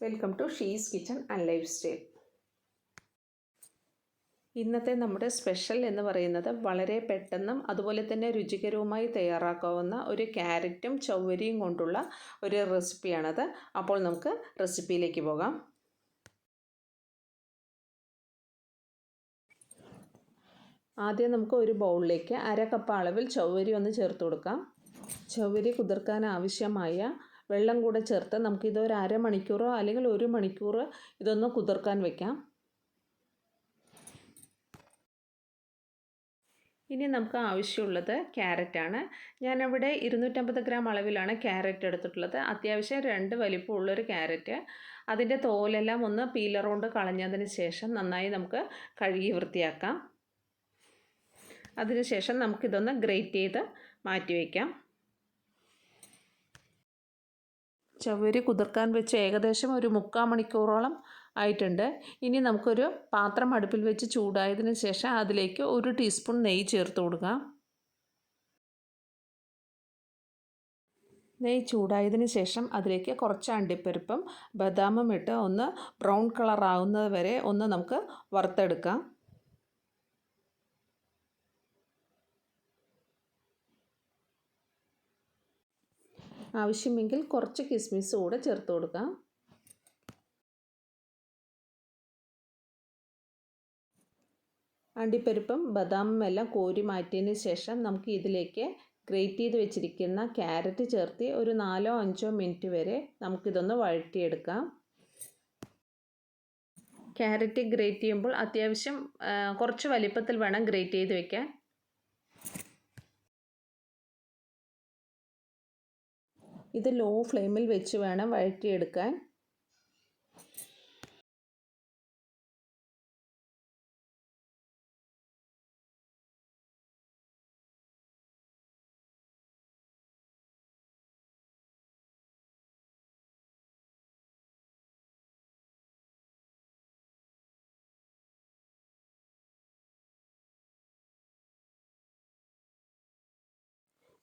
Welcome to Shee's kitchen and life style. ഇന്നത്തെ നമ്മുടെ special എന്ന് പറയുന്നത് വളരെ പെട്ടെന്നും അതുപോലെ തന്നെ രുചികരവുമായി തയ്യാറാക്കാവുന്ന ഒരു ക്യാരറ്റും ചൗവരിയും കൊണ്ടുള്ള ഒരു റെസിപ്പിയാണത്. അപ്പോൾ നമുക്ക് റെസിപ്പിയിലേക്ക് പോകാം. ആദ്യം നമുക്ക് ഒരു ബൗളിലേക്ക് അര കപ്പ് അളവിൽ ചൗവരി ഒന്ന് ചേർത്ത് കൊടുക്കാം. ചൗവരി കുതിർക്കാൻ ആവശ്യമായ വെള്ളം കൂടെ ചേർത്ത് നമുക്കിത് ഒരു അരമണിക്കൂറോ അല്ലെങ്കിൽ ഒരു മണിക്കൂർ ഇതൊന്ന് കുതിർക്കാൻ വെക്കാം. ഇനി നമുക്ക് ആവശ്യമുള്ളത് ക്യാരറ്റാണ് ഞാനവിടെ ഇരുന്നൂറ്റമ്പത് ഗ്രാം അളവിലാണ് ക്യാരറ്റ് എടുത്തിട്ടുള്ളത്. അത്യാവശ്യം രണ്ട് വലിപ്പമുള്ളൊരു ക്യാരറ്റ്. അതിന്റെ തോലെല്ലാം ഒന്ന് പീലർ കൊണ്ട് കളഞ്ഞതിന് ശേഷം നന്നായി നമുക്ക് കഴുകി വൃത്തിയാക്കാം. അതിനുശേഷം നമുക്കിതൊന്ന് ഗ്രേറ്റ് ചെയ്ത് മാറ്റി വയ്ക്കാം ചവരി കുതിർക്കാൻ വെച്ച് ഏകദേശം ഒരു മുക്കാൽ മണിക്കൂറോളം ആയിട്ടുണ്ട്. ഇനി നമുക്കൊരു പാത്രം അടുപ്പിൽ വെച്ച് ചൂടായതിന് ശേഷം അതിലേക്ക് ഒരു ടീസ്പൂൺ നെയ്യ് ചേർത്ത് കൊടുക്കാം. നെയ്യ് ചൂടായതിന് ശേഷം അതിലേക്ക് കുറച്ച് അണ്ടിപ്പരിപ്പും ബദാമും ഇട്ട് ഒന്ന് ബ്രൗൺ കളർ ആവുന്നത് വരെ ഒന്ന് നമുക്ക് വറുത്തെടുക്കാം. ആവശ്യമെങ്കിൽ കുറച്ച് കിസ്മിസ് കൂടെ ചേർത്ത് കൊടുക്കാം. അണ്ടിപ്പരിപ്പും ബദാമും എല്ലാം കോരി മാറ്റിയതിന് ശേഷം നമുക്ക് ഇതിലേക്ക് ഗ്രേറ്റ് ചെയ്ത് വെച്ചിരിക്കുന്ന ക്യാരറ്റ് ചേർത്ത് ഒരു നാലോ അഞ്ചോ മിനിറ്റ് വരെ നമുക്കിതൊന്ന് വഴറ്റിയെടുക്കാം. ക്യാരറ്റ് ഗ്രേറ്റ് ചെയ്യുമ്പോൾ അത്യാവശ്യം കുറച്ച് വലിപ്പത്തിൽ വേണം ഗ്രേറ്റ് ചെയ്ത് വെക്കാൻ. ഇത് ലോ ഫ്ലെയിമിൽ വെച്ച് വേണം വഴറ്റിയെടുക്കാൻ.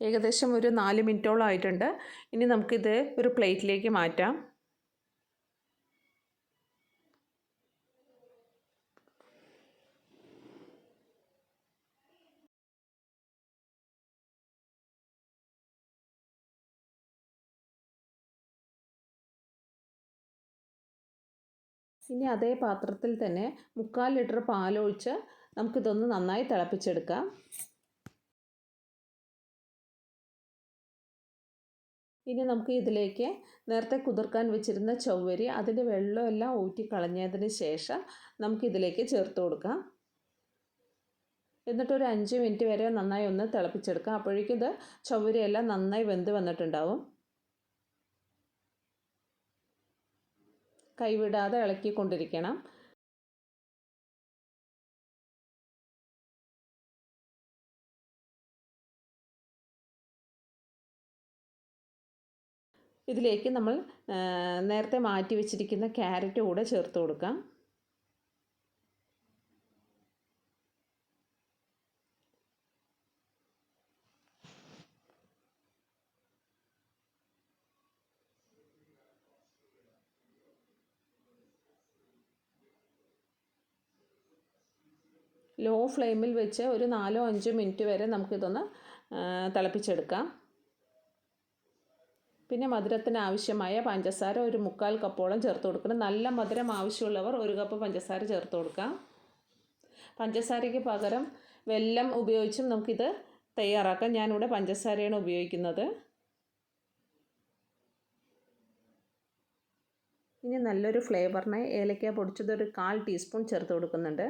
ഏകദേശം ഒരു നാല് മിനിറ്റോളം ആയിട്ടുണ്ട്. ഇനി നമുക്കിത് ഒരു പ്ലേറ്റിലേക്ക് മാറ്റാം. ഇനി അതേ പാത്രത്തിൽ തന്നെ മുക്കാൽ ലിറ്റർ പാലൊഴിച്ച് നമുക്കിതൊന്ന് നന്നായി തിളപ്പിച്ചെടുക്കാം. ഇനി നമുക്ക് ഇതിലേക്ക് നേരത്തെ കുതിർക്കാൻ വെച്ചിരുന്ന ചൊവ്വരി അതിന്റെ വെള്ളമെല്ലാം ഊറ്റി കളഞ്ഞതിന് ശേഷം നമുക്കിതിലേക്ക് ചേർത്ത് കൊടുക്കാം. എന്നിട്ട് ഒരു അഞ്ച് മിനിറ്റ് വരെ നന്നായി ഒന്ന് തിളപ്പിച്ചെടുക്കാം. അപ്പോഴേക്കും ഇത് ചൊവ്വരിയെല്ലാം നന്നായി വെന്ത് വന്നിട്ടുണ്ടാവും. കൈവിടാതെ ഇളക്കിക്കൊണ്ടിരിക്കണം. ഇതിലേക്ക് നമ്മൾ നേരത്തെ മാറ്റി വെച്ചിരിക്കുന്ന ക്യാരറ്റ് കൂടെ ചേർത്ത് കൊടുക്കാം. ലോ ഫ്ലെയിമിൽ വെച്ച് ഒരു നാലോ അഞ്ചോ മിനിറ്റ് വരെ നമുക്കിതൊന്ന് തിളപ്പിച്ചെടുക്കാം. പിന്നെ മധുരത്തിന് ആവശ്യമായ പഞ്ചസാര ഒരു മുക്കാൽ കപ്പോളം ചേർത്ത് കൊടുക്കണം. നല്ല മധുരം ആവശ്യമുള്ളവർ ഒരു കപ്പ് പഞ്ചസാര ചേർത്ത് കൊടുക്കാം. പഞ്ചസാരയ്ക്ക് പകരം വെല്ലം ഉപയോഗിച്ചും നമുക്കിത് തയ്യാറാക്കാം. ഞാനിവിടെ പഞ്ചസാരയാണ് ഉപയോഗിക്കുന്നത്. ഇനി നല്ലൊരു ഫ്ലേവറിന് ഏലക്ക പൊടിച്ചത് ഒരു കാൽ ടീസ്പൂൺ ചേർത്ത് കൊടുക്കുന്നുണ്ട്.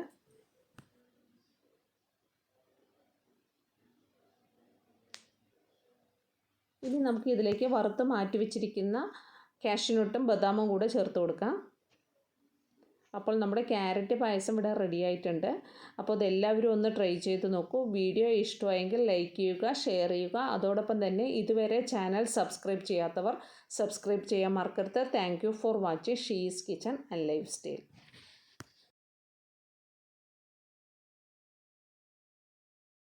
ഇനി നമുക്ക് ഇതിലേക്ക് വറുത്ത് മാറ്റി വെച്ചിരിക്കുന്ന കാഷ്യൂനട്ടും ബദാമും കൂടെ ചേർത്ത് കൊടുക്കാം. അപ്പോൾ നമ്മുടെ ക്യാരറ്റ് പായസം ഇവിടെ റെഡി ആയിട്ടുണ്ട്. അപ്പോൾ അതെല്ലാവരും ഒന്ന് ട്രൈ ചെയ്ത് നോക്കൂ. വീഡിയോ ഇഷ്ടമായെങ്കിൽ ലൈക്ക് ചെയ്യുക ഷെയർ ചെയ്യുക. അതോടൊപ്പം തന്നെ ഇതുവരെ ചാനൽ സബ്സ്ക്രൈബ് ചെയ്യാത്തവർ സബ്സ്ക്രൈബ് ചെയ്യാൻ മറക്കരുത്. Thank for watching Shee's kitchen and life style